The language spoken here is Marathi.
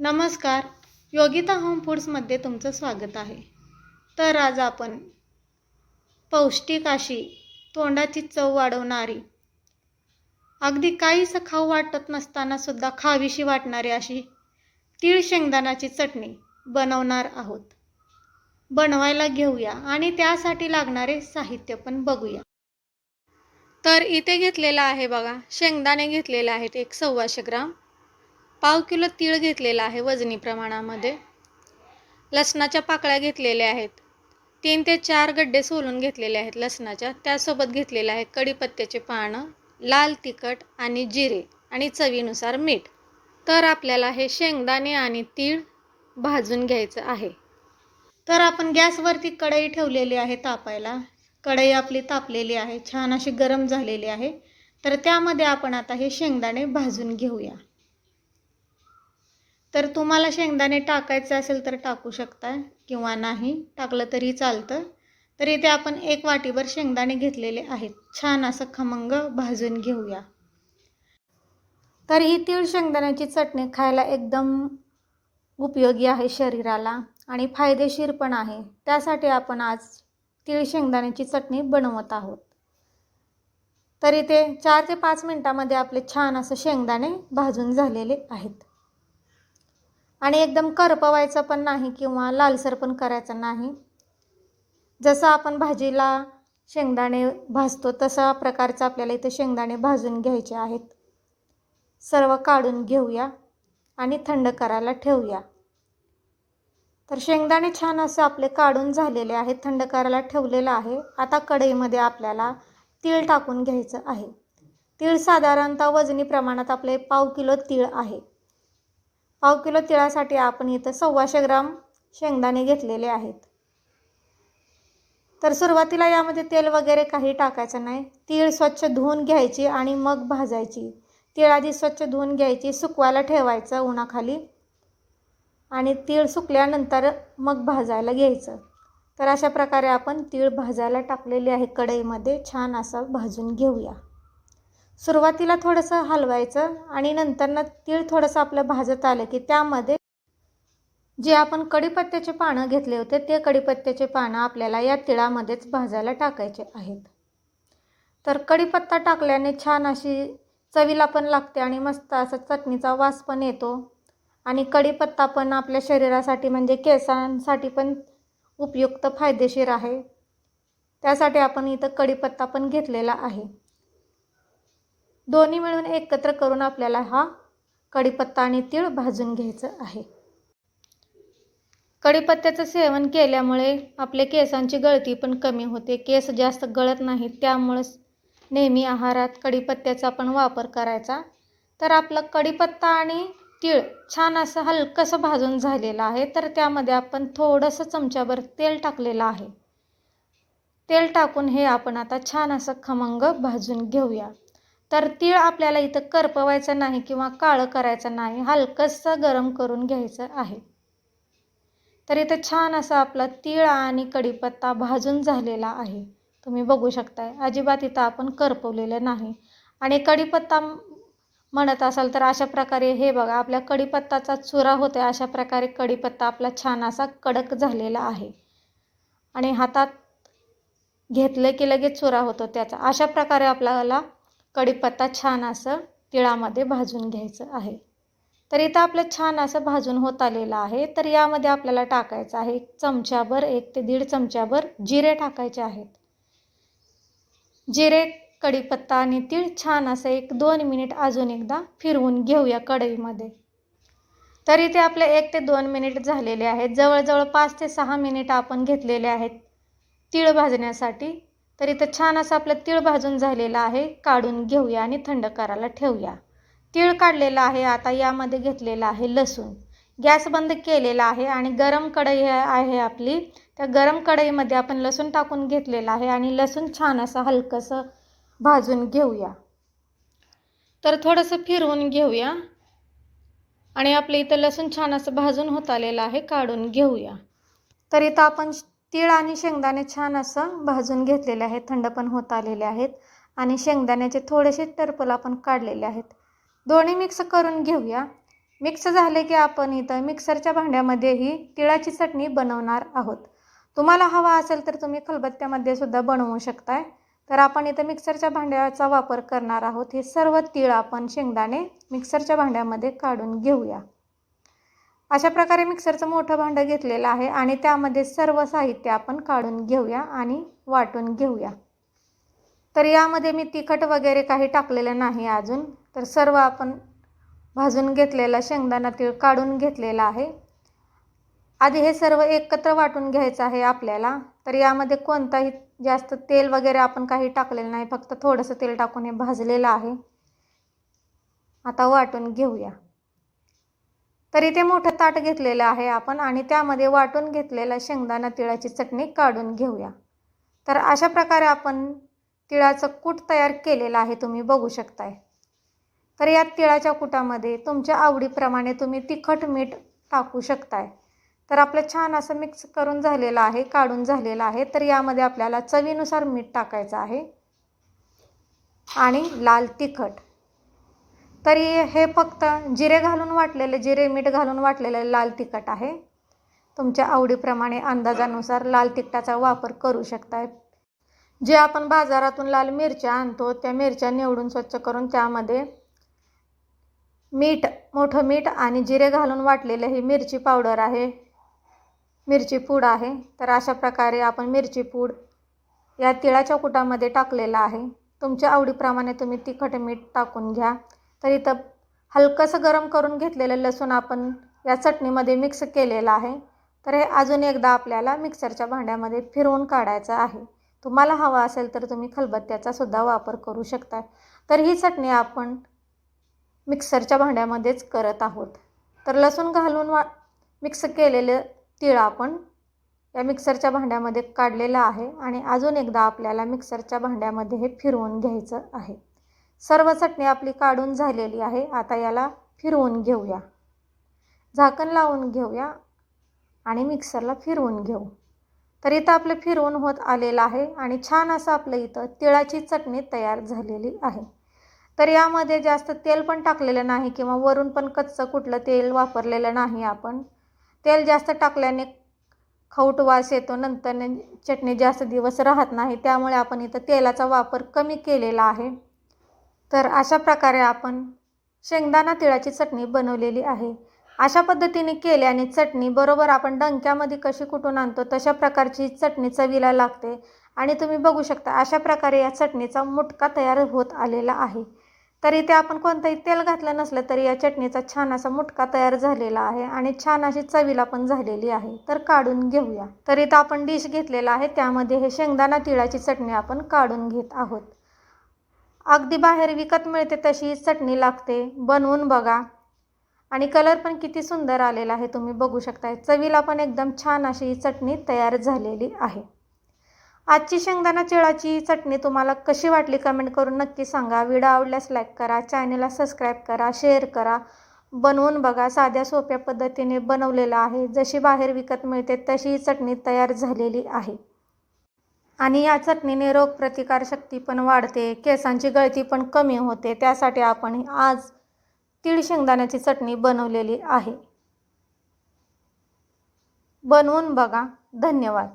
नमस्कार. योगिता होम फूड्समध्ये तुमचं स्वागत आहे. तर आज आपण पौष्टिक अशी तोंडाची चव वाढवणारी अगदी काहीच खाऊ वाटत नसताना सुद्धा खावीशी वाटणारी अशी तीळ शेंगदाणाची चटणी बनवणार आहोत. बनवायला घेऊया आणि त्यासाठी लागणारे साहित्य पण बघूया. तर इथे घेतलेलं आहे बघा शेंगदाणे घेतलेले आहेत एक सव्वाशे ग्राम. पाव किलो तीळ घेतलेला आहे वजनी प्रमाणामध्ये. लसणाच्या पाकळ्या घेतलेल्या आहेत. तीन ते चार गड्डे सोलून घेतलेले आहेत लसणाच्या. त्यासोबत घेतलेले आहे कढीपत्त्याचे पानं लाल तिखट आणि जिरे आणि चवीनुसार मीठ. तर आपल्याला हे शेंगदाणे आणि तीळ भाजून घ्यायचं आहे. तर आपण गॅसवरती कढई ठेवलेली आहे तापायला. कढई आपली तापलेली आहे छान अशी गरम झालेली आहे. तर त्यामध्ये आपण आता हे शेंगदाणे भाजून घेऊया. तर तुम्हाला शेंगदाणे टाकायचे असेल तर टाकू शकता किंवा नाही टाकलं तरी चालतं. तर इथे आपण एक वाटीभर शेंगदाणे घेतलेले आहेत. छान असं खमंग भाजून घेऊया. तर ही तीळ शेंगदाण्याची चटणी खायला एकदम उपयोगी आहे शरीराला आणि फायदेशीर पण आहे. त्यासाठी आपण आज तीळ शेंगदाण्याची चटणी बनवत आहोत. तर इथे चार ते पाच मिनटामध्ये आपले छान असं शेंगदाणे भाजून झालेले आहेत. आणि एकदम करपवायचं पण नाही किंवा लालसर पण करायचं नाही. जसं आपण भाजीला शेंगदाणे भाजतो तसा प्रकारचं आपल्याला इथे शेंगदाणे भाजून घ्यायचे आहेत. सर्व काढून घेऊया आणि थंड करायला ठेवूया. तर शेंगदाणे छान असे आपले काढून झालेले आहेत थंड करायला ठेवलेलं आहे. आता कढईमध्ये आपल्याला तीळ टाकून घ्यायचं आहे. तीळ साधारणतः वजनी प्रमाणात आपले पाव किलो तीळ आहे. पाव किलो तिळासाठी आपण इथं सव्वाशे ग्राम शेंगदाणे घेतलेले आहेत. तर सुरुवातीला यामध्ये तेल वगैरे काही टाकायचं नाही. तीळ स्वच्छ धुवून घ्यायची आणि मग भाजायची. तीळ आधी स्वच्छ धुवून घ्यायची सुकवायला ठेवायचं उन्हाखाली. आणि तीळ सुकल्यानंतर मग भाजायला घ्यायचं. तर अशा प्रकारे आपण तीळ भाजायला टाकलेली आहे कढईमध्ये. छान असं भाजून घेऊया. सुरुवातीला थोडंसं हलवायचं आणि नंतरनं तीळ थोडंसं आपलं भाजत आलं की त्यामध्ये जे आपण कढीपत्त्याचे पानं घेतले होते ते कढीपत्त्याचे पानं आपल्याला या तिळामध्येच भाजायला टाकायचे आहेत. तर कढीपत्ता टाकल्याने छान अशी चवीला पण लागते आणि मस्त असा चटणीचा वास पण येतो. आणि कढीपत्ता पण आपल्या शरीरासाठी म्हणजे केसांसाठी पण उपयुक्त फायदेशीर आहे. त्यासाठी आपण इथं कढीपत्ता पण घेतलेला आहे. दोन्ही मिळून एकत्र करून आपल्याला हा कढीपत्ता आणि तीळ भाजून घ्यायचं आहे. कढीपत्त्याचं सेवन केल्यामुळे आपले केसांची गळती पण कमी होते. केस जास्त गळत नाहीत त्यामुळंच नेहमी आहारात कढीपत्त्याचा पण वापर करायचा. तर आपलं कढीपत्ता आणि तीळ छान असं हलकंसं भाजून झालेलं आहे. तर त्यामध्ये आपण थोडंसं चमच्याभर तेल टाकलेलं आहे. तेल टाकून हे आपण आता छान असं खमंग भाजून घेऊया. तर तीळ आपल्याला इथं करपवायचं नाही किंवा काळं करायचं नाही हलकंसं गरम करून घ्यायचं आहे. तर इथं छान असं आपला तीळ आणि कढीपत्ता भाजून झालेला आहे. तुम्ही बघू शकताय अजिबात इथं आपण करपवलेलं नाही. आणि कढीपत्ता म्हणत असाल तर अशा प्रकारे हे बघा आपल्या कढीपत्ताचा चुरा होतो अशा प्रकारे कढीपत्ता आपला छान असा कडक झालेला आहे. आणि हातात घेतलं की लगेच चुरा होतो त्याचा. अशा प्रकारे आपल्याला कढीपत्ता छान असं तिळामध्ये भाजून घ्यायचं आहे. तर इथं आपलं छान असं भाजून होत आलेलं आहे. तर यामध्ये आपल्याला टाकायचं आहे एक चमच्याभर एक ते दीड चमच्याभर जिरे टाकायचे आहेत. जिरे कढीपत्ता आणि तीळ छान असं एक दोन मिनिट अजून एकदा फिरवून घेऊया कढईमध्ये. तर इथे आपले एक ते दोन मिनिट झालेले आहेत. जवळजवळ पाच ते सहा मिनिट आपण घेतलेले आहेत. तीळ भाजण्यासाठी तर इथं छान असं आपलं तीळ भाजून झालेलं आहे. काढून घेऊया आणि थंड करायला ठेवूया. तीळ काढलेला आहे आता यामध्ये घेतलेला आहे लसूण. गॅस बंद केलेला आहे आणि गरम कढई आहे आपली. त्या गरम कढईमध्ये आपण लसूण टाकून घेतलेला आहे आणि लसूण छान असं हलकंसं भाजून घेऊया. तर थोडंसं फिरवून घेऊया. आणि आपलं इथं लसूण छान असं भाजून होत आलेलं आहे काढून घेऊया. तर इथं आपण तीळ आणि शेंगदाणे छान असं भाजून घेतलेले आहेत. थंड पण होत आलेले आहेत. आणि शेंगदाण्याचे थोडेसे टरपल आपण काढलेले आहेत. दोन्ही मिक्स करून घेऊया. मिक्स झाले की आपण इथं मिक्सरच्या भांड्यामध्येही तिळाची चटणी बनवणार आहोत. तुम्हाला हवा असेल तर तुम्ही खलबत्त्यामध्ये सुद्धा बनवू शकताय. तर आपण इथं मिक्सरच्या भांड्याचा वापर करणार आहोत. हे सर्व तीळ आपण शेंगदाणे मिक्सरच्या भांड्यामध्ये काढून घेऊया. अशा प्रकारे मिक्सरचं मोठं भांडं घेतलेलं आहे आणि त्यामध्ये सर्व साहित्य आपण काढून घेऊया आणि वाटून घेऊया. तर यामध्ये मी तिखट वगैरे काही टाकलेलं नाही अजून. तर सर्व आपण भाजून घेतलेला शेंगदाणा तीळ काढून घेतलेला आहे. आधी हे सर्व एकत्र वाटून घ्यायचं आहे आपल्याला. तर यामध्ये कोणताही जास्त तेल वगैरे आपण काही टाकलेलं नाही फक्त थोडंसं तेल टाकून हे भाजलेलं आहे. आता वाटून घेऊया. तर इथे मोठं ताट घेतलेलं आहे आपण आणि त्यामध्ये वाटून घेतलेला शेंगदाणा तिळाची चटणी काढून घेऊया. तर अशा प्रकारे आपण तिळाचं कूट तयार केलेलं आहे तुम्ही बघू शकताय. तर या तिळाच्या कुटामध्ये तुमच्या आवडीप्रमाणे तुम्ही तिखट मीठ टाकू शकताय. तर आपलं छान असं मिक्स करून झालेलं आहे काढून झालेलं आहे. तर यामध्ये आपल्याला चवीनुसार मीठ टाकायचं आहे. आणि लाल तिखट. तरी हे फक्त जिरे घालून वाटलेले जिरे मीठ घालून वाटलेले लाल तिखट आहे. तुमच्या आवडीप्रमाणे अंदाजानुसार लाल तिखटाचा वापर करू शकताय. जे आपण बाजारातून लाल मिरच्या आणतो त्या मिरच्या निवडून स्वच्छ करून त्यामध्ये मीठ मोठं मीठ आणि जिरे घालून वाटलेलं ही मिरची पावडर आहे. मिरची पूड आहे. तर अशा प्रकारे आपण मिरची पूड या तिळाच्या कुटामध्ये टाकलेलं आहे. तुमच्या आवडीप्रमाणे तुम्ही तिखट मीठ टाकून घ्या. तर इथं हलकंसं गरम करून घेतलेलं लसूण आपण या चटणीमध्ये मिक्स केलेलं आहे. तर हे अजून एकदा आपल्याला मिक्सरच्या भांड्यामध्ये फिरवून काढायचं आहे. तुम्हाला हवा असेल तर तुम्ही खलबत्त्याचा सुद्धा वापर करू शकता. तर ही चटणी आपण मिक्सरच्या भांड्यामध्येच करत आहोत. तर लसूण घालून वा मिक्स केलेलं तीळ आपण या मिक्सरच्या भांड्यामध्ये काढलेलं आहे आणि अजून एकदा आपल्याला मिक्सरच्या भांड्यामध्ये हे फिरवून घ्यायचं आहे. सर्व चटणी आपली काढून झालेली आहे. आता याला फिरवून घेऊया. झाकण लावून घेऊया आणि मिक्सरला फिरवून घेऊ. तर इथं आपलं फिरवून होत आलेलं आहे आणि छान असं आपलं इथं तिळाची चटणी तयार झालेली आहे. तर यामध्ये जास्त तेल पण टाकलेलं नाही किंवा वरून पण कच्चं कुठलं तेल वापरलेलं नाही आपण. तेल जास्त टाकल्याने खवट वास येतो नंतर चटणी जास्त दिवस राहत नाही. त्यामुळे आपण इथं तेलाचा वापर कमी केलेला आहे. तर अशा प्रकारे आपण शेंगदाणा तिळाची चटणी बनवलेली आहे. अशा पद्धतीने केल्याने चटणी बरोबर आपण डंक्यामध्ये कशी कुठून आणतो तशा प्रकारची चटणी चवीला लागते. आणि तुम्ही बघू शकता अशा प्रकारे या चटणीचा मुटका तयार होत आलेला आहे. तरी ते आपण कोणतंही तेल घातलं नसलं तरी या चटणीचा छान असा मुटका तयार झालेला आहे आणि छान अशी चवीला पण झालेली आहे. तर काढून घेऊया. तर इथं आपण डिश घेतलेला आहे त्यामध्ये हे शेंगदाणा तिळाची चटणी आपण काढून घेत आहोत. अगदी बाहेर विकत मिळते तशी चटणी लागते. बनवून बघा. आणि कलर पण किती सुंदर आलेला आहे. तुम्ही बघू शकताय. चवीला पण एकदम छान अशी चटणी तयार झालेली आहे. आजची शेंगदाणा चिळाची चटणी तुम्हाला कशी वाटली कमेंट करून नक्की सांगा. व्हिडिओ आवडल्यास लाईक करा. चॅनलला सबस्क्राईब करा. शेअर करा. बनवून बघा. साध्या सोप्या पद्धतीने बनवलेलं आहे. जशी बाहेर विकत मिळते तशी चटणी तयार झालेली आहे. आणि या चटणीने रोगप्रतिकारशक्ती पण वाढते केसांची गळती पण कमी होते त्यासाठी आपण आज तीळ शेंगदाण्याची चटणी बनवलेली आहे. बनवून बघा. धन्यवाद.